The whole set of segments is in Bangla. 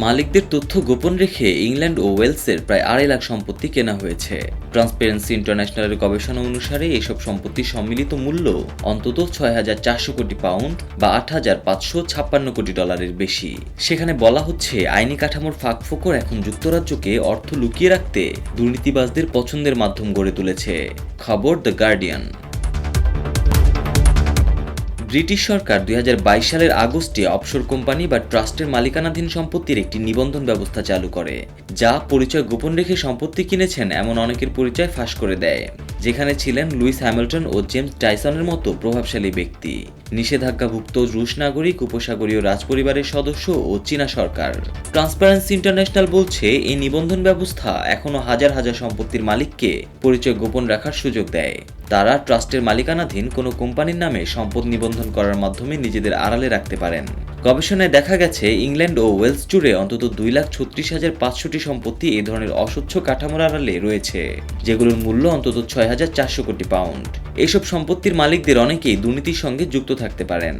মালিকদের তথ্য গোপন রেখে ইংল্যান্ড ও ওয়েলসের প্রায় আড়াই লাখ সম্পত্তি কেনা হয়েছে। ট্রান্সপারেন্সি ইন্টারন্যাশনালের গবেষণা অনুসারে এসব সম্পত্তির সম্মিলিত মূল্য অন্তত ছয় হাজার চারশো কোটি পাউন্ড বা আট হাজার পাঁচশো ছাপ্পান্ন কোটি ডলারের বেশি। সেখানে বলা হচ্ছে, আইনি কাঠামোর ফাঁকফোকর এখন যুক্তরাজ্যকে অর্থ লুকিয়ে রাখতে দুর্নীতিবাজদের পছন্দের মাধ্যম গড়ে তুলেছে। খবর দ্য গার্ডিয়ান। ব্রিটিশ সরকার দুই হাজার বাইশ সালের আগস্টে অপসর কোম্পানি বা ট্রাস্টের মালিকানাধীন সম্পত্তির একটি নিবন্ধন ব্যবস্থা চালু করে, যা পরিচয় গোপন রেখে সম্পত্তি কিনেছেন এমন অনেকের পরিচয় ফাঁস করে দেয়। যেখানে ছিলেন লুইস হ্যামিল্টন ও জেমস টাইসনের মতো প্রভাবশালী ব্যক্তি। নিষেধাজ্ঞাভুক্ত রুশ নাগরিক, উপসাগরীয় রাজপরিবারের সদস্য ও চীনা সরকার। ট্রান্সপারেন্সি ইন্টারন্যাশনাল বলছে, এই নিবন্ধন ব্যবস্থা এখনও হাজার হাজার সম্পত্তির মালিককে পরিচয় গোপন রাখার সুযোগ দেয়। তারা ট্রাস্টের মালিকানাধীন কোনো কোম্পানির নামে সম্পদ নিবন্ধন করার মাধ্যমে নিজেদের আড়ালে রাখতে পারেন। গবেষণায় দেখা গেছে, ইংল্যান্ড ও ওয়েলস জুড়ে অন্তত দুই লাখ ছত্রিশ হাজার পাঁচশোটি সম্পত্তি এই ধরনের অস্বচ্ছ কাঠামোর আড়ালে রয়েছে, যেগুলোর মূল্য অন্তত ছয় হাজার চারশো কোটি পাউন্ড। এসব সম্পত্তির মালিকদের অনেকেই দুর্নীতির সঙ্গে যুক্ত থাকতে পারেন।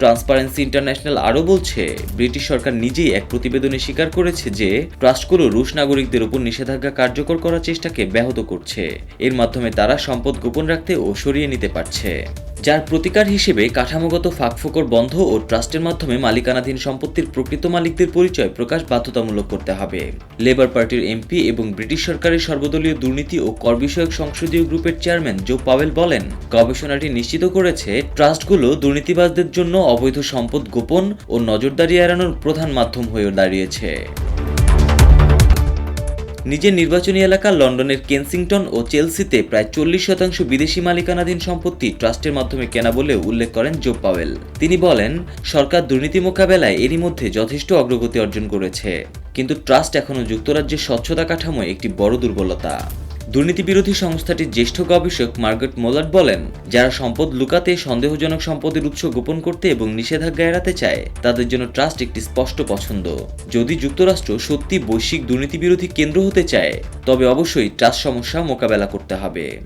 ট্রান্সপারেন্সি ইন্টারন্যাশনাল আরও বলছে, ব্রিটিশ সরকার নিজেই এক প্রতিবেদনে স্বীকার করেছে যে, ট্রাস্টগুলো রুশ নাগরিকদের উপর নিষেধাজ্ঞা কার্যকর করার চেষ্টাকে ব্যাহত করছে। এর মাধ্যমে তারা সম্পদ গোপন রাখতে ও সরিয়ে নিতে পারছে। যার প্রতিকার হিসেবে কাঠামোগত ফাঁকফোকর বন্ধ ও ট্রাস্টের মাধ্যমে মালিকানাধীন সম্পত্তির প্রকৃত মালিকদের পরিচয় প্রকাশ বাধ্যতামূলক করতে হবে। লেবার পার্টির এমপি এবং ব্রিটিশ সরকারের সর্বদলীয় দুর্নীতি ও কর বিষয়ক সংসদীয় গ্রুপের চেয়ারম্যান জো পাওয়েল বলেন, গবেষণাটি নিশ্চিত করেছে, ট্রাস্টগুলো দুর্নীতিবাজদের জন্য অবৈধ সম্পদ গোপন ও নজরদারি এড়ানোর প্রধান মাধ্যম হয়ে দাঁড়িয়েছে। নিজের নির্বাচনী এলাকা লন্ডনের কেনসিংটন ও চেলসিতে প্রায় চল্লিশ শতাংশ বিদেশি মালিকানাধীন সম্পত্তি ট্রাস্টের মাধ্যমে কেনা বলে উল্লেখ করেন জো পাওয়েল। তিনি বলেন, সরকার দুর্নীতি মোকাবেলায় এরই মধ্যে যথেষ্ট অগ্রগতি অর্জন করেছে, কিন্তু ট্রাস্ট এখনও যুক্তরাজ্যের স্বচ্ছতা কাঠামো একটি বড় দুর্বলতা। দুর্নীতি বিরোধী সংস্থাটির জ্যেষ্ঠ গবেষক মার্গারেট মোলার বলেন, যারা সম্পদ লুকাতে সন্দেহজনক সম্পদের উৎস গোপন করতে এবং নিষেধাজ্ঞা এড়াতে চায়, তাদের জন্য ট্রাস্ট একটি স্পষ্ট পছন্দ। যদি যুক্তরাষ্ট্র সত্যি বৈশ্বিক দুর্নীতি বিরোধী কেন্দ্র হতে চায়, তবে অবশ্যই ট্রাস্ট সমস্যা মোকাবেলা করতে হবে।